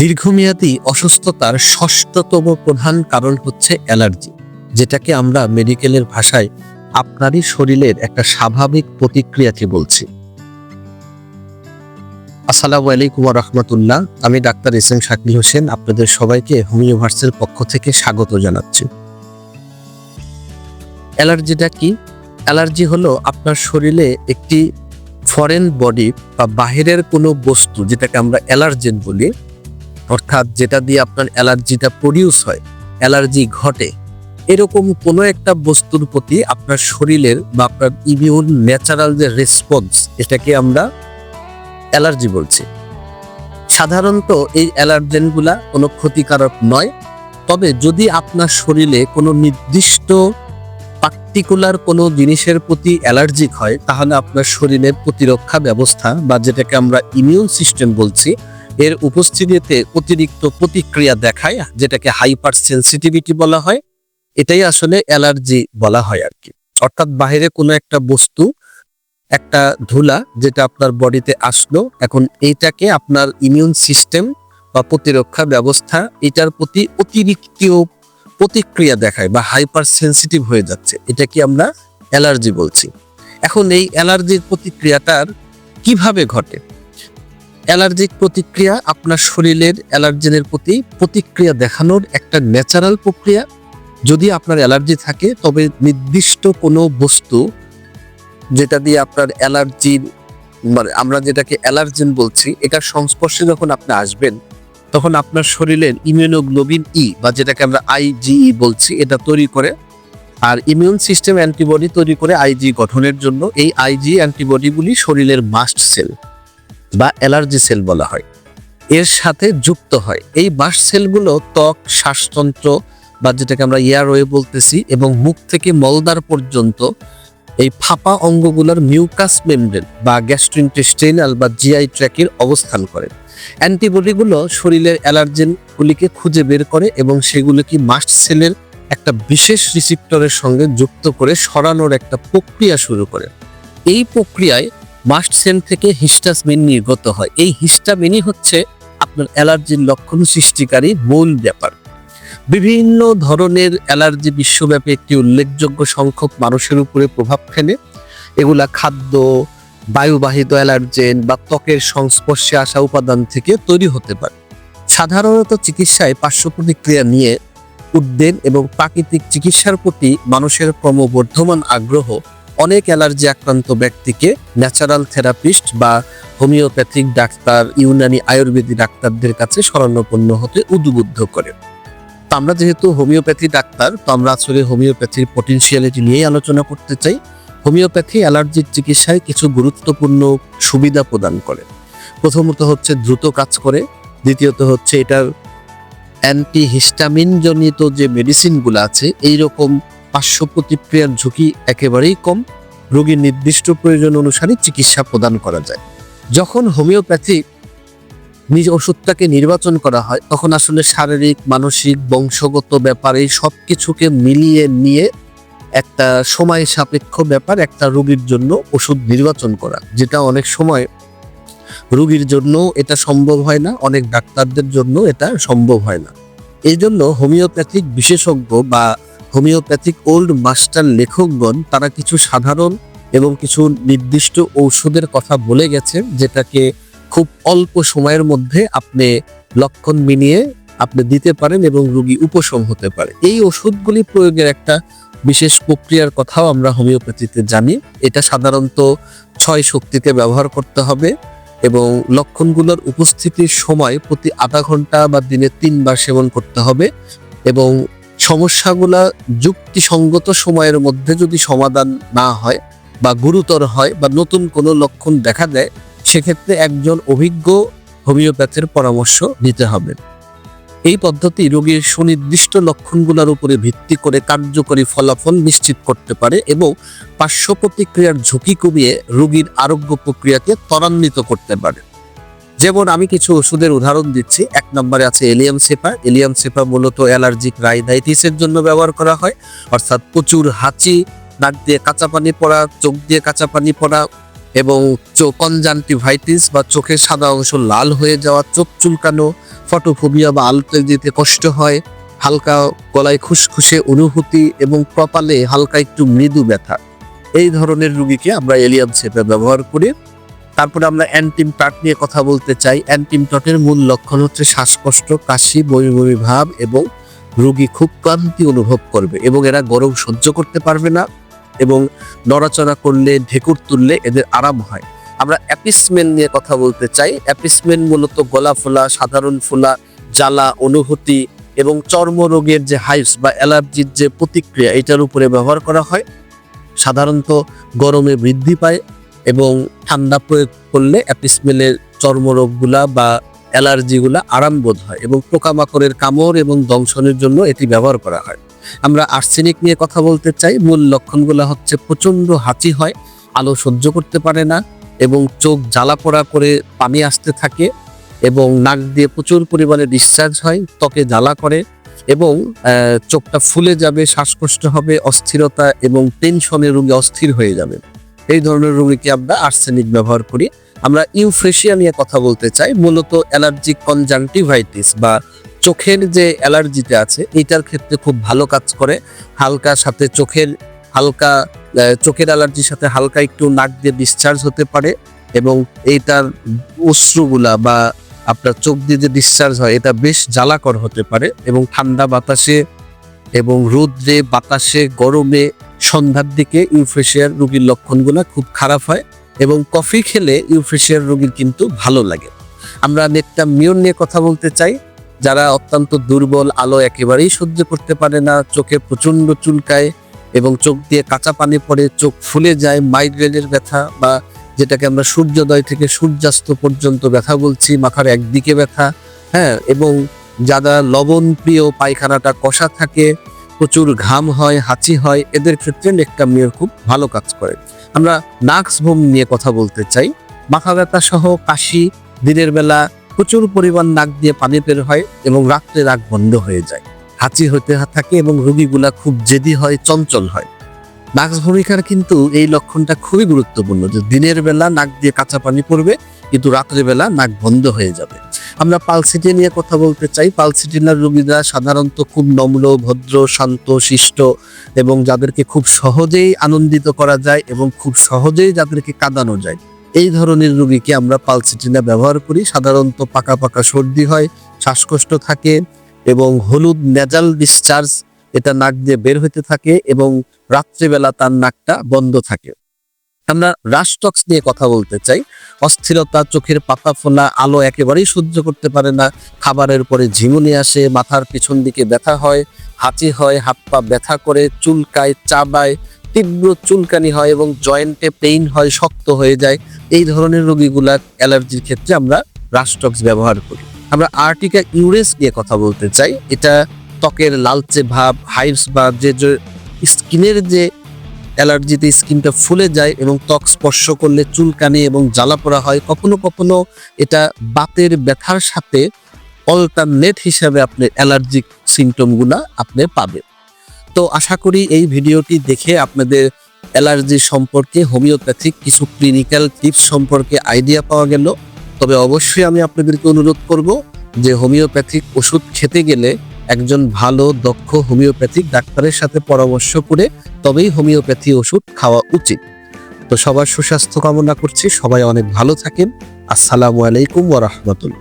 দীর্ঘমেয়াদী অসুস্থতার ষষ্ঠতম প্রধান কারণ হচ্ছে অ্যালার্জি, যেটাকে আমরা মেডিকেলের ভাষায় আপনারই শরীরের একটা স্বাভাবিক প্রতিক্রিয়াকে বলছি। আসসালামু আলাইকুম রহমতুল্লাহ। আমি doctor S M Shakil Hossain, আপনাদের সবাইকে হোমিওভার্সের পক্ষ থেকে স্বাগত জানাচ্ছি। অ্যালার্জিটা কি? অ্যালার্জি হলো আপনার শরীরে একটি ফরেন বডি বা বাহিরের কোনো বস্তু, যেটাকে আমরা অ্যালার্জেন বলি অর্থাৎ যেটা দিয়ে আপনার অ্যালার্জিটা প্রডিউস হয়, অ্যালার্জি ঘটে, এরকম কোনো একটা বস্তুর প্রতি আপনার শরীরের বা আপনার ইমিউন ন্যাচারাল যে রেসপন্স এটাকে আমরা অ্যালার্জি বলছি। সাধারণত এই অ্যালার্জেনগুলা কোনো ক্ষতিকারক নয়, তবে যদি আপনার শরীরে কোনো নির্দিষ্ট পার্টিকুলার কোনো জিনিসের প্রতি অ্যালার্জিক হয়, তাহলে আপনার শরীরের প্রতিরক্ষা ব্যবস্থা বা যেটাকে আমরা ইমিউন সিস্টেম বলছি এর উপস্থিতিতে অতিরিক্ত প্রতিক্রিয়া দেখায়, যেটাকে হাইপার সেন্সিটিভিটি বলা হয়। এটাই আসলে অ্যালার্জি বলা হয় আর কি। অর্থাৎ বাইরে কোনো একটা বস্তু, একটা ধুলা যেটা আপনার বডিতে আসলো, এখন এইটাকে আপনার ইমিউন সিস্টেম বা প্রতিরক্ষা ব্যবস্থা এটার প্রতি অতিরিক্ত প্রতিক্রিয়া দেখায় বা হাইপার সেন্সিটিভ হয়ে যাচ্ছে। এটাকে আমরা অ্যালার্জি বলছি। এখন এই অ্যালার্জির প্রতিক্রিয়াটার কীভাবে ঘটে? অ্যালার্জিক প্রতিক্রিয়া আপনার শরীরের অ্যালার্জেনের প্রতি প্রতিক্রিয়া দেখানোর একটা ন্যাচারাল প্রক্রিয়া। যদি আপনার অ্যালার্জি থাকে, তবে নির্দিষ্ট কোনো বস্তু যেটা দিয়ে আপনার অ্যালার্জির মানে আমরা যেটাকে অ্যালার্জেন বলছি এটার সংস্পর্শে যখন আপনি আসবেন, তখন আপনার শরীরের ইমিউনোগ্লোবিন ই বা যেটাকে আমরা আইজিই বলছি, এটা তৈরি করে, আর ইমিউন সিস্টেম অ্যান্টিবডি তৈরি করে আইজি গঠনের জন্য এই আইজি অ্যান্টিবডিগুলি শরীরের মাস্ট সেল। বা অ্যালার্জি সেল বলা হয়। এর সাথে যুক্ত হয়। এই বাস সেলগুলো ত্বক, শ্বাসতন্ত্র বা যেটাকে আমরা এয়ারওয়ে বলতেছি এবং মুখ থেকে মলদার পর্যন্ত এই ফাঁপা অঙ্গগুলোর মিউকাস মেমব্রেন বা গ্যাস্ট্রোইন্টেস্টাইনাল বা জিআই ট্র্যাকের অবস্থান করে। অ্যান্টিবডিগুলো শরীরের অ্যালার্জেনগুলিকে খুঁজে বের করে এবং সেগুলোকে মাস্ট সেলের একটা বিশেষ রিসিপ্টরের সঙ্গে যুক্ত করে সরানোর একটা প্রক্রিয়া শুরু করে। এই প্রক্রিয়ায় মাস্ট সেল থেকে হিস্টাসমিন নির্গত হয়। এই হিস্টামিনই হচ্ছে আপনার অ্যালার্জির লক্ষণ সৃষ্টিকারী মূল ব্যাপার। বিভিন্ন ধরনের অ্যালার্জি বিশ্বব্যাপী একটি উল্লেখযোগ্য সংখ্যক মানুষের উপরে প্রভাব ফেলে। এগুলা খাদ্য, বায়ুবাহিত অ্যালার্জেন বা ত্বকের সংস্পর্শে আসা উপাদান থেকে তৈরি হতে পারে। সাধারণত চিকিৎসায় পার্শ্ব প্রতিক্রিয়া নিয়ে উদ্বেগ এবং প্রাকৃতিক চিকিৎসার প্রতি মানুষের ক্রমবর্ধমান আগ্রহ অনেক অ্যালার্জি আক্রান্ত ব্যক্তিকে ন্যাচারাল থেরাপিস্ট বা হোমিওপ্যাথিক ডাক্তার, ইউনানি আয়ুর্বেদিক ডাক্তারদের কাছে শরণাপন্ন হতে উদ্বুদ্ধ করে। তো আমরা যেহেতু হোমিওপ্যাথি ডাক্তার, তো আমরা আসলে হোমিওপ্যাথির পটেনশিয়ালিটি নিয়েই আলোচনা করতে চাই। হোমিওপ্যাথি অ্যালার্জির চিকিৎসায় কিছু গুরুত্বপূর্ণ সুবিধা প্রদান করে। প্রথমত হচ্ছে দ্রুত কাজ করে। দ্বিতীয়ত হচ্ছে এটার অ্যান্টি হিস্টামিন যে মেডিসিনগুলো আছে এই রকম পার্শ্ব প্রতিক্রিয়ার ঝুঁকি একেবারেই কম। রোগীর নির্দিষ্ট প্রয়োজন অনুসারে চিকিৎসা প্রদান করা যায়। যখন হোমিওপ্যাথি নিজ ওষুধটাকে নির্বাচন করা হয়, তখন আসলে শারীরিক, মানসিক, বংশগত ব্যাপার সব কিছুকে মিলিয়ে নিয়ে একটা সময় সাপেক্ষ ব্যাপার একটা রোগীর জন্য ওষুধ নির্বাচন করা। যেটা অনেক সময় রোগীর জন্য এটা সম্ভব হয় না, অনেক ডাক্তারদের জন্য এটা সম্ভব হয় না। এই জন্য হোমিওপ্যাথিক বিশেষজ্ঞ বা হোমিওপ্যাথিক ওল্ড মাস্টার লেখকগণ তারা কিছু সাধারণ এবং কিছু নির্দিষ্ট ঔষধের কথা বলে গেছেন যেটাকে খুব অল্প সময়ের মধ্যে আপনি লক্ষণ মিলিয়ে আপনি দিতে পারেন এবং রোগী উপশম হতে পারে। এই ওষুধগুলি প্রয়োগের একটা বিশেষ প্রক্রিয়ার কথাও আমরা হোমিওপ্যাথিতে জানি। এটা সাধারণত ছয় শক্তিতে ব্যবহার করতে হবে। এবং লক্ষণগুলোর উপস্থিতির সময় প্রতি আধা ঘণ্টা বা দিনে তিনবার সেবন করতে হবে এবং সমস্যাগুলা যুক্তিসঙ্গত সময়ের মধ্যে যদি সমাধান না হয় বা গুরুতর হয় বা নতুন কোনো লক্ষণ দেখা দেয়, সেক্ষেত্রে একজন অভিজ্ঞ হোমিওপ্যাথের পরামর্শ নিতে হবে। এই পদ্ধতি রোগীর সুনির্দিষ্ট লক্ষণগুলোর উপরে ভিত্তি করে কার্যকরী ফলাফল নিশ্চিত করতে পারে এবং পার্শ্ব প্রতিক্রিয়ার ঝুঁকি কমিয়ে রোগীর আরোগ্য প্রক্রিয়াকে ত্বরান্বিত করতে পারে। যেমন আমি কিছু ওষুধের উদাহরণ দিচ্ছি। এক নম্বরে আছে এলিয়াম সেপা। এলিয়াম সেপা মূলত অ্যালার্জিক রাইনাইটিসের জন্য ব্যবহার করা হয়। অর্থাৎ প্রচুর হাঁচি, নাক দিয়ে কাঁচা পানি পড়া, চোখ দিয়ে কাঁচা পানি পড়া এবং কনজান্টিভাইটিস বা চোখের সাদা অংশ লাল হয়ে যাওয়া, চোখ চুলকানো, ফটোফোবিয়া বা আলোতে দিতে কষ্ট হয়, হালকা গলায় খুসখুসে অনুভূতি এবং কপালে হালকা একটু মৃদু ব্যথা। এই ধরনের রুগীকে আমরা এলিয়াম শেপে ব্যবহার করি। তারপরে আমরা অ্যান্টিম টাট নিয়ে কথা বলতে চাই। অ্যান্টিম টটের মূল লক্ষণ হচ্ছে শ্বাসকষ্ট, কাশি, বমি বমি ভাব এবং রুগী খুব ক্লান্তি অনুভব করবে এবং এরা গরম সহ্য করতে পারবে না। এবং নড়াচড়া করলে, ঢেকুর তুললে এদের আরাম হয়। আমরা অ্যাপিসমেন্ট নিয়ে কথা বলতে চাই। অ্যাপিসমেন্ট মূলত গলা ফোলা, সাধারণ ফোলা, জ্বালা, অনুভূতি এবং চর্মরোগের যে হাইভস বা অ্যালার্জির যে প্রতিক্রিয়া, এটার উপরে ব্যবহার করা হয়। সাধারণত গরমে বৃদ্ধি পায় এবং ঠান্ডা প্রয়োগ করলে অ্যাপিসমেলের চর্মরোগগুলা বা অ্যালার্জিগুলা আরাম বোধ হয় এবং পোকামাকড়ের কামড় এবং দংশনের জন্য এটি ব্যবহার করা হয়। আমরা আর্সেনিক নিয়ে কথা বলতে চাই। মূল লক্ষণগুলো হচ্ছে প্রচণ্ড হাঁচি হয়, আলো সহ্য করতে পারে না এবং চোখ জ্বালা পোড়া করে পানি আসতে থাকে এবং নাক দিয়ে প্রচুর পরিমাণে ডিসচার্জ হয়, ত্বকে জ্বালা করে এবং চোখটা ফুলে যাবে, শ্বাসকষ্ট হবে, অস্থিরতা এবং টেনশনে রোগী অস্থির হয়ে যাবে। এই ধরনের রোগীকে আমরা আর্সেনিক ব্যবহার করি। আমরা ইউফ্রেশিয়া নিয়ে কথা বলতে চাই। মূলত অ্যালার্জিক কনজাংটিভাইটিস বা চোখের যে অ্যালার্জিটা আছে এটার ক্ষেত্রে খুব ভালো কাজ করে। হালকা সাথে চোখের, হালকা চোখের অ্যালার্জির সাথে হালকা একটু নাক দিয়ে ডিসচার্জ হতে পারে এবং এইটার অশ্রুগুলা বা আপনার চোখ দিয়ে যে ডিসচার্জ হয়, এটা বেশ জ্বালাকর হতে পারে এবং ঠান্ডা বাতাসে এবং রোদ্রে, বাতাসে, গরমে, সন্ধ্যার দিকে ইউফ্রেশিয়ার রোগীর লক্ষণগুলো খুব খারাপ হয় এবং কফি খেলে ইউফ্রেশিয়ার রোগীর কিন্তু ভালো লাগে। আমরা নেটটা মিয়ন নিয়ে কথা বলতে চাই। যারা অত্যন্ত দুর্বল আলো একেবারেই সহ্য করতে পারে না, চোখে প্রচণ্ড চুলকায় এবং চোখ দিয়ে কাঁচা পানি পড়ে, চোখ ফুলে যায় মাইগ্রেনের ব্যথা বা যেটাকে আমরা সূর্যোদয় থেকে সূর্যাস্ত পর্যন্ত ব্যথা বলছি, মাথার একদিকে ব্যথা হ্যাঁ? এবং যারা লবণ প্রিয় পায়খানাটা কষা থাকে, প্রচুর ঘাম হয়, হাঁচি হয়, এদের ক্ষেত্রে নেকটামিয়ার খুব ভালো কাজ করে। আমরা নাক্স ভোম নিয়ে কথা বলতে চাই। মাথা ব্যথা সহ কাশি, দিনের বেলা প্রচুর পরিমাণ নাক দিয়ে পানি বের হয় এবং রাত্রে নাক বন্ধ হয়ে যায়। হাঁচি হতে থাকে এবং রোগীগুলা খুব জেদি হয়, চঞ্চল হয়। নাক্স ভূমিকার কিন্তু এই লক্ষণটা খুবই গুরুত্বপূর্ণ যে দিনের বেলা নাক দিয়ে কাঁচা পানি পড়বে, কিন্তু রাত্রে বেলা নাক বন্ধ হয়ে যাবে। আমরা পালসিটি নিয়ে কথা বলতে চাই। পালসিটিনার রোগীরা সাধারণত খুব নম্র, ভদ্র, শান্ত, শিষ্ট এবং যাদেরকে খুব সহজেই আনন্দিত করা যায় এবং খুব সহজেই যাদেরকে কাঁদানো যায়। এই ধরনের রোগীকে আমরা পালসিটিনা ব্যবহার করি। সাধারণত পাকা পাকা সর্দি হয়, শ্বাসকষ্ট থাকে এবং হলুদ নেজাল ডিসচার্জ এটা নাক দিয়ে বের হতে থাকে এবং রাত্রিবেলা তার নাকটা বন্ধ থাকে। আমরা রাস্টক্স নিয়ে কথা বলতে চাই। অস্থিরতা, চোখের পাতা ফোলা, আলো একেবারেই সহ্য করতে পারে না। খাবারের পরে ঝিমুনি আসে, মাথার পিছন দিকে ব্যথা হয়, হাঁচি হয়, হাত পা ব্যথা করে চুলকায় চাবায় তীব্র চুলকানি হয় এবং জয়েন্টে পেইন হয়, শক্ত হয়ে যায়। এই ধরনের রোগীগুলা অ্যালার্জির ক্ষেত্রে আমরা রাস্টক্স ব্যবহার করি। আমরা আর্টিকা ইউরেস নিয়ে কথা বলতে চাই। এটা ত্বকের লালচে ভাব, হাইভস বা যে স্কিনের যে অ্যালার্জিতে স্কিনটা ফুলে যায় এবং ত্বক স্পর্শ করলে চুলকানি এবং জ্বালা পোড়া হয়, কখনো কখনো এটা বাতের ব্যথার সাথে অল্টারনেট হিসাবে আপনি অ্যালার্জিক সিমটমগুলা আপনি পাবেন। তো আশা করি এই ভিডিওটি দেখে আপনাদের অ্যালার্জি সম্পর্কে, হোমিওপ্যাথিক, কিছু ক্লিনিক্যাল টিপস সম্পর্কে আইডিয়া পাওয়া গেল। তবে অবশ্যই আমি আপনাদেরকে অনুরোধ করব যে হোমিওপ্যাথিক ওষুধ খেতে গেলে একজন ভালো, দক্ষ হোমিওপ্যাথিক ডাক্তারের সাথে পরামর্শ করে তবেই হোমিওপ্যাথি ওষুধ খাওয়া উচিত। তো সবার সুস্বাস্থ্য কামনা করছি। সবাই অনেক ভালো থাকেন। আসসালামু আলাইকুম ওয়া রাহমাতুল্লাহ।